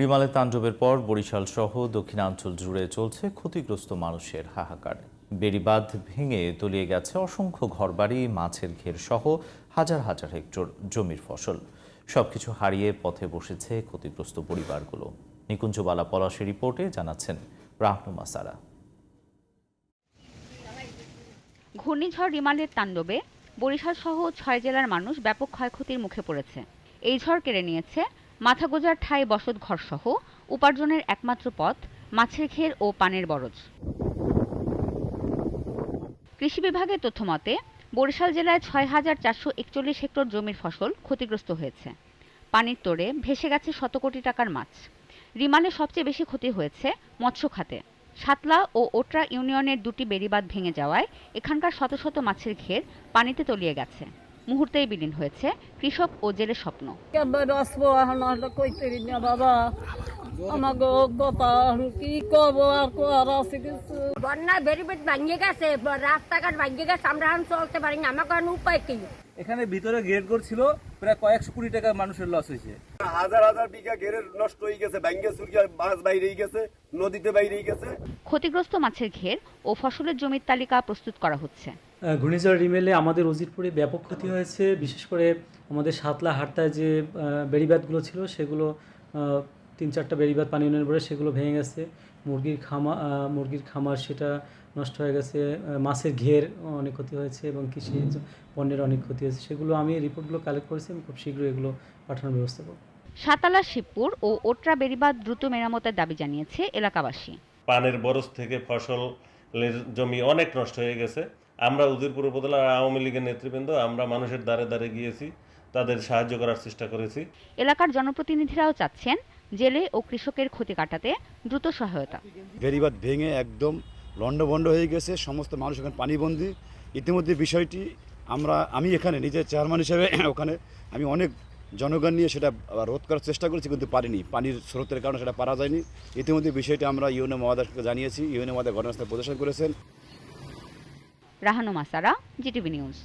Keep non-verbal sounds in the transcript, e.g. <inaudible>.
রিমালে তাণ্ডবের পর বরিশাল সহ দক্ষিণাঞ্চল জুড়ে চলছে ক্ষতিগ্রস্ত মানুষের হাহাকার। বেড়িবাঁধ ভেঙে তলিয়ে গেছে অসংখ্য ঘরবাড়ি, মাছের ঘের সহ হাজার হাজার হেক্টর জমির ফসল। সবকিছু হারিয়ে পথে বসেছে ক্ষতিগ্রস্ত পরিবারগুলো। নিকুঞ্জবালা পলাশের রিপোর্টে জানাচ্ছেন রাহনুমা সারা। ঘূর্ণিঝড় রিমালের তাণ্ডবে বরিশাল সহ ছয় জেলার মানুষ ব্যাপক ক্ষয়ক্ষতির মুখে পড়েছে। এই ঝড় কেড়ে নিয়েছে মাথা গোজার ঠাই বসত ঘরসহ উপার্জনের একমাত্র পথ মাছের ঘের ও পানের বরজ। কৃষি বিভাগের তথ্য মতে, বরিশাল জেলায় ছয় হাজার চারশো একচল্লিশ হেক্টর জমির ফসল ক্ষতিগ্রস্ত হয়েছে। পানির তোড়ে ভেসে গেছে শত কোটি টাকার মাছ। রিমালে সবচেয়ে বেশি ক্ষতি হয়েছে মৎস্য খাতে। সাতলা ও ওটরা ইউনিয়নের দুটি বেড়িবাঁধ ভেঙে যাওয়ায় এখানকার শত শত মাছের ঘের পানিতে তলিয়ে গেছে। মুহূর্তেই বিলীন হয়েছে কৃষক ও জেলে স্বপ্ন। বাবা। আমাকে কথা কি কব আর কোয়ার আছে কিছু? বন্যা বেরিবেট ভাঙিয়ে গেছে রাস্তাঘাট ভাঙিয়ে গেছে আমরা এখন চলতে পারি না। আমার কোনো উপায় কি? এখানে ভিতরে গেট ছিল প্রায় কয়েকশো কোটি টাকা মানুষের লস হয়েছে। হাজার হাজার বিঘা ঘেরের নষ্ট হয়ে গেছে ব্যাঙ্গে সুরিয়া মাছ বাইরেই গেছে নদীতে বাইরেই গেছে। ক্ষতিগ্রস্ত মাছের ঘের ও ফসলের জমির তালিকা প্রস্তুত করা হচ্ছে। ঘূর্ণিঝড় রিমেলে আমাদের উজিরপুরে ব্যাপক ক্ষতি হয়েছে বিশেষ করে আমাদের সাতলা হাটতায় যে আহ, বেড়িবাঁধগুলো ছিল সেগুলো আহ, তিন চারটা বেড়িবাঁধ পানি উন্নয়ন পরে সেগুলো ভেঙে গেছে। মুরগির খামা মুরগির খামার সেটা নষ্ট হয়ে গেছে মাছের ঘের অনেক ক্ষতি হয়েছে এবং কৃষি পণ্যের অনেক ক্ষতি হয়েছে। সেগুলো আমি রিপোর্টগুলো কালেক্ট করেছি আমি খুব শীঘ্রই এগুলো পাঠানোর ব্যবস্থা করব। সাতালা শিবপুর ও ওটরা বেড়িবাঁধ দ্রুত মেরামতের দাবি জানিয়েছে এলাকাবাসী। পানের বরস থেকে ফসলের জমি অনেক নষ্ট হয়ে গেছে। আমরা উদিরপুর উপজেলার আওয়ামী লীগের নেতৃবৃন্দ আমরা মানুষের দ্বারে দ্বারে গিয়েছি তাদের সাহায্য করার চেষ্টা করেছি। এলাকার জনপ্রতিনিধিরাও চাচ্ছেন জেলে ও কৃষকের ক্ষতি কাটাতে দ্রুত সহায়তা। বেড়িবাঁধ ভেঙে একদম লণ্ডভণ্ড হয়ে গেছে সমস্ত মানুষ এখানে পানিবন্দি। ইতিমধ্যে বিষয়টি আমরা আমি এখানে নিজের চেয়ারম্যান হিসেবে <clears throat> ওখানে আমি অনেক জনগণ নিয়ে সেটা রোধ করার চেষ্টা করেছি কিন্তু পারিনি। পানির স্রোতের কারণে সেটা পারা যায়নি। ইতিমধ্যে বিষয়টি আমরা ইউএনএ মহাদাসকে জানিয়েছি। ইউএনএ মহাদা ঘটনাস্থলে প্রদর্শন করেছেন। রাহানু মাসারা জিটিভি নিউজ।